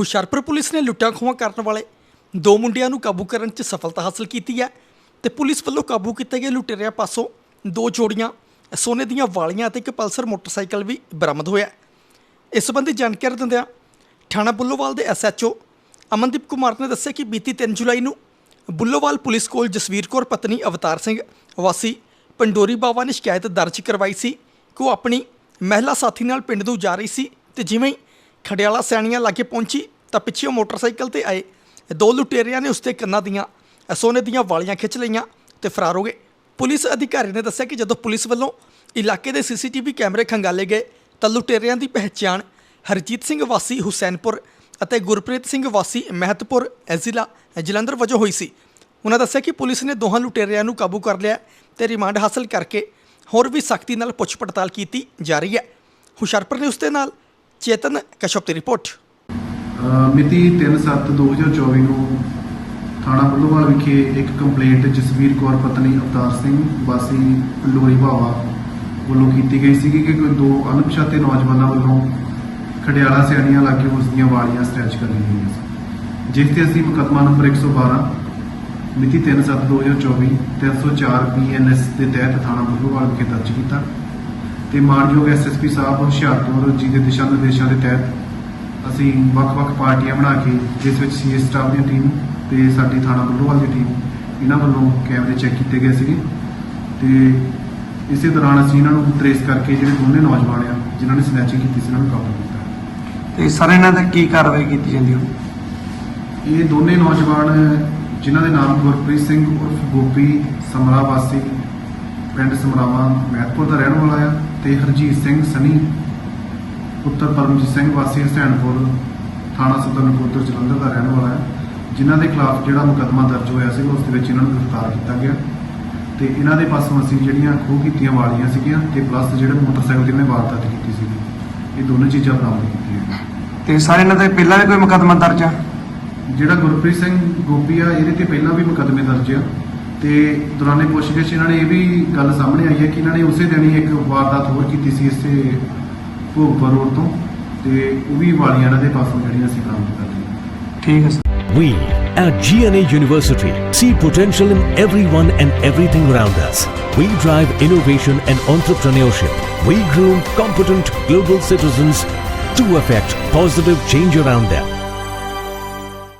Hoshiarpur police ਨੇ ਲੁੱਟਾਂ ਖੋਹਾਂ ਕਰਨ ਵਾਲੇ ਦੋ ਮੁੰਡਿਆਂ ਨੂੰ ਕਾਬੂ ਕਰਨ 'ਚ ਸਫਲਤਾ ਹਾਸਲ ਕੀਤੀ ਹੈ ਤੇ ਪੁਲਿਸ ਵੱਲੋਂ ਕਾਬੂ ਕੀਤੇ ਗਏ ਲੁਟੇਰਿਆਂ ਪਾਸੋਂ ਦੋ ਜੋੜੀਆਂ, ਸੋਨੇ ਦੀਆਂ ਵਾਲੀਆਂ ਅਤੇ ਇੱਕ ਪਲਸਰ ਮੋਟਰਸਾਈਕਲ ਵੀ ਬਰਾਮਦ ਹੋਇਆ ਇਸ ਸੰਬੰਧੀ ਜਾਣਕਾਰੀ ਦਿੰਦਿਆਂ ਥਾਣਾ ਬੁੱਲੋਵਾਲ ਦੇ ਐਸਐਚਓ ਅਮਨਦੀਪ ਕੁਮਾਰ ਨੇ ਦੱਸਿਆ ਕਿ ਬੀਤੀ 3 ਜੁਲਾਈ ਨੂੰ ਬੁੱਲੋਵਾਲ ਪੁਲਿਸ ਕੋਲ ਜਸਵੀਰ ਕੌਰ ਪਤਨੀ ਅਵਤਾਰ ਸਿੰਘ ਵਾਸੀ ਪੰਡੋਰੀ ਬਾਵਾ ਨੇ ਸ਼ਿਕਾਇਤ ਦਰਜ ਕਰਵਾਈ ਸੀ ਕਿ ਉਹ ਆਪਣੀ ਮਹਿਲਾ ਸਾਥੀ ਨਾਲ ਪਿੰਡ ਨੂੰ ਜਾ ਰਹੀ ਸੀ ਤੇ ਜਿਵੇਂ ਹੀ ਖਡਿਆਲਾ ਸੈਣੀਆਂ ਲਾਗੇ ਪਹੁੰਚੀ ਤਾਂ ਪਿੱਛੇ ਉਹ ਮੋਟਰਸਾਈਕਲ ਤੇ ਆਏ। ਦੋ ਲੁਟੇਰਿਆਂ ਨੇ ਉਸਦੇ ਕੰਨਾਂ ਦੀਆਂ ਸੋਨੇ ਦੀਆਂ ਵਾਲੀਆਂ ਖਿੱਚ ਲਈਆਂ ਤੇ ਫਰਾਰ ਹੋ ਗਏ। ਪੁਲਿਸ ਅਧਿਕਾਰੀ ਨੇ ਦੱਸਿਆ ਕਿ ਜਦੋਂ ਪੁਲਿਸ ਵੱਲੋਂ ਇਲਾਕੇ ਦੇ ਸੀਸੀਟੀਵੀ ਕੈਮਰੇ ਖੰਗਾਲੇ ਗਏ ਤਾਂ ਲੁਟੇਰਿਆਂ ਦੀ ਪਹਿਚਾਣ ਹਰਜੀਤ ਸਿੰਘ ਵਾਸੀ ਹੁਸੈਨਪੁਰ ਅਤੇ ਗੁਰਪ੍ਰੀਤ ਸਿੰਘ ਵਾਸੀ ਮਹਿਤਪੁਰ ਜ਼ਿਲ੍ਹਾ ਜਲੰਧਰ ਵਜੋਂ ਹੋਈ ਸੀ। ਉਹਨਾਂ ਦੱਸਿਆ ਕਿ ਪੁਲਿਸ ਨੇ ਦੋਹਾਂ ਲੁਟੇਰਿਆਂ ਨੂੰ ਕਾਬੂ ਕਰ ਲਿਆ ਤੇ ਰਿਮਾਂਡ ਹਾਸਲ ਕਰਕੇ ਹੋਰ ਵੀ ਸਖਤੀ ਨਾਲ ਪੁੱਛ ਪੜਤਾਲ ਕੀਤੀ ਜਾ ਰਹੀ ਹੈ। ਹੁਸ਼ਿਆਰਪੁਰ ਨੇ ਉਸ ਦੇ ਨਾਲ ਚੇਤਨ ਕਸ਼ਪ ਦੀ ਰਿਪੋਰਟ। ਅ, ਮਿਤੀ 3/7/2024 ਨੂੰ ਥਾਣਾ ਬੁੱਲੋਵਾਲ ਵਿਖੇ ਇੱਕ ਕੰਪਲੇਂਟ ਜਸਵੀਰ ਕੌਰ ਪਤਨੀ ਅਵਤਾਰ ਸਿੰਘ ਵਾਸੀ ਲੋਰੀ ਭਾਵਾ ਵੱਲੋਂ ਕੀਤੀ ਗਈ ਸੀ ਕਿ ਕੋਈ ਦੋ ਅਣਪਛਾਤੇ ਨੌਜਵਾਨਾਂ ਵੱਲੋਂ ਖੜਿਆਲਾ ਸਿਆਣੀਆਂ ਲਾ ਕੇ ਉਸ ਦੀਆਂ ਵਾਲੀਆਂ ਸਟ੍ਰੈਚ ਕਰ ਲਈਆਂ ਗਈਆਂ ਸੀ ਜਿਸ ਤੇ ਅਸੀਂ ਮੁਕੱਦਮਾ ਨੰਬਰ 112 ਮਿਤੀ 3/7/2024 304 ਬੀਐਨਐਸ ਦੇ ਤਹਿਤ ਥਾਣਾ ਬੁੱਲੋਵਾਲ ਵਿਖੇ ਦਰਜ ਕੀਤਾ। ਤੇ ਮਾਨਯੋਗ ਐਸਐਸਪੀ ਸਾਹਿਬ ਹੁਸ਼ਿਆਰਪੁਰ ਜੀ ਦੇ ਦਿਸ਼ਾ ਨਿਰਦੇਸ਼ਾਂ ਦੇ ਤਹਿਤ ਅਸੀਂ ਵੱਖ-ਵੱਖ ਪਾਰਟੀਆਂ ਬਣਾ ਕੇ ਜਿਸ ਵਿੱਚ ਸੀਐਸ ਸਟਾਫ ਦੀ ਟੀਮ ਤੇ ਸਾਡੀ ਥਾਣਾ ਬੁੱਲੋਵਾਲ ਦੀ ਟੀਮ ਇਹਨਾਂ ਵੱਲੋਂ ਕੈਮਰੇ ਚੈੱਕ ਕੀਤੇ ਗਏ ਸੀਗੇ। ਤੇ ਇਸੇ ਦੌਰਾਨ ਅਸੀਂ ਇਹਨਾਂ ਨੂੰ ਟਰੇਸ ਕਰਕੇ ਜਿਹੜੇ ਦੋਨੇ ਨੌਜਵਾਨ ਆ ਜਿਨ੍ਹਾਂ ਨੇ ਸਨੈਚਿੰਗ ਕੀਤੀ ਸੀ ਇਹਨਾਂ ਨੂੰ ਕਾਬੂ ਕੀਤਾ। ਤੇ ਸਰ ਇਹਨਾਂ ਤੇ ਕੀ ਕਾਰਵਾਈ ਕੀਤੀ ਜਾਂਦੀ ਹੋ? ਇਹ ਦੋਨੇ ਨੌਜਵਾਨ ਜਿਨ੍ਹਾਂ ਦੇ ਨਾਮ ਗੁਰਪ੍ਰੀਤ ਸਿੰਘ ਉਰਫ ਗੋਪੀ ਸਮਰਾ ਵਾਸੀ ਪਿੰਡ ਸਮਰਾਵਾ ਮਹਿਤਪੁਰ ਦਾ ਰਹਿਣ ਵਾਲਾ ਆ। ਤੇ ਹਰਜੀਤ ਸਿੰਘ ਸਨੀ ਪੁੱਤਰ ਪਰਮਜੀਤ ਸਿੰਘ ਵਾਸੀ ਹਸੈਨਪੁਰ ਥਾਣਾ ਸਦਰ ਨਕੋਦਰ ਜਲੰਧਰ ਦਾ ਰਹਿਣ ਵਾਲਾ ਹੈ। ਜਿਨ੍ਹਾਂ ਦੇ ਖਿਲਾਫ ਜਿਹੜਾ ਮੁਕੱਦਮਾ ਦਰਜ ਹੋਇਆ ਸੀ ਉਸ ਦੇ ਵਿੱਚ ਇਹਨਾਂ ਨੂੰ ਗ੍ਰਿਫਤਾਰ ਕੀਤਾ ਗਿਆ। ਤੇ ਇਹਨਾਂ ਦੇ ਪਾਸੋਂ ਅਸੀਂ ਜਿਹੜੀਆਂ ਖੋਹ ਕੀਤੀਆਂ ਵਾਲੀਆਂ ਸੀਗੀਆਂ ਤੇ ਪਲੱਸ ਜਿਹੜੇ ਮੋਟਰਸਾਈਕਲ ਦੀ ਇਹਨੇ ਵਾਰਦਾਤ ਕੀਤੀ ਸੀ ਇਹ ਦੋਨੇ ਚੀਜ਼ਾਂ ਬਰਾਮਦ ਕੀਤੀਆਂ। ਤੇ ਸਰ ਇਹਨਾਂ ਤੇ ਪਹਿਲਾਂ ਵੀ ਕੋਈ ਮੁਕੱਦਮਾ ਦਰਜ ਆ? ਜਿਹੜਾ ਗੁਰਪ੍ਰੀਤ ਸਿੰਘ ਗੋਪੀ ਆ ਇਹਦੇ ਤੇ ਪਹਿਲਾਂ ਵੀ ਮੁਕੱਦਮੇ ਦਰਜ ਆ। ਤੇ ਦੌਰਾਨੇ ਪੁੱਛਗਿੱਛ ਇਹਨਾਂ ਨੇ ਇਹ ਵੀ ਗੱਲ ਸਾਹਮਣੇ ਆਈ ਹੈ ਕਿ ਇਹਨਾਂ ਨੇ ਉਸੇ ਦਿਨ ਹੀ ਇੱਕ ਵਾਰਦਾਤ ਹੋਰ ਕੀਤੀ ਸੀ ਇਸੇ ਭੋਗਪੁਰ ਰੋਡ ਤੋਂ ਤੇ ਉਹ ਵੀ ਵਾਲੀਆਂ ਇਹਨਾਂ ਦੇ ਪਾਸੋਂ ਜਿਹੜੀਆਂ ਅਸੀਂ ਬਰਾਮਦ ਕਰ ਲਈਆਂ ਠੀਕ ਹੈ sir We at GNA University see potential in everyone and everything around us. We drive innovation and entrepreneurship. We groom competent global citizens to affect positive change around them.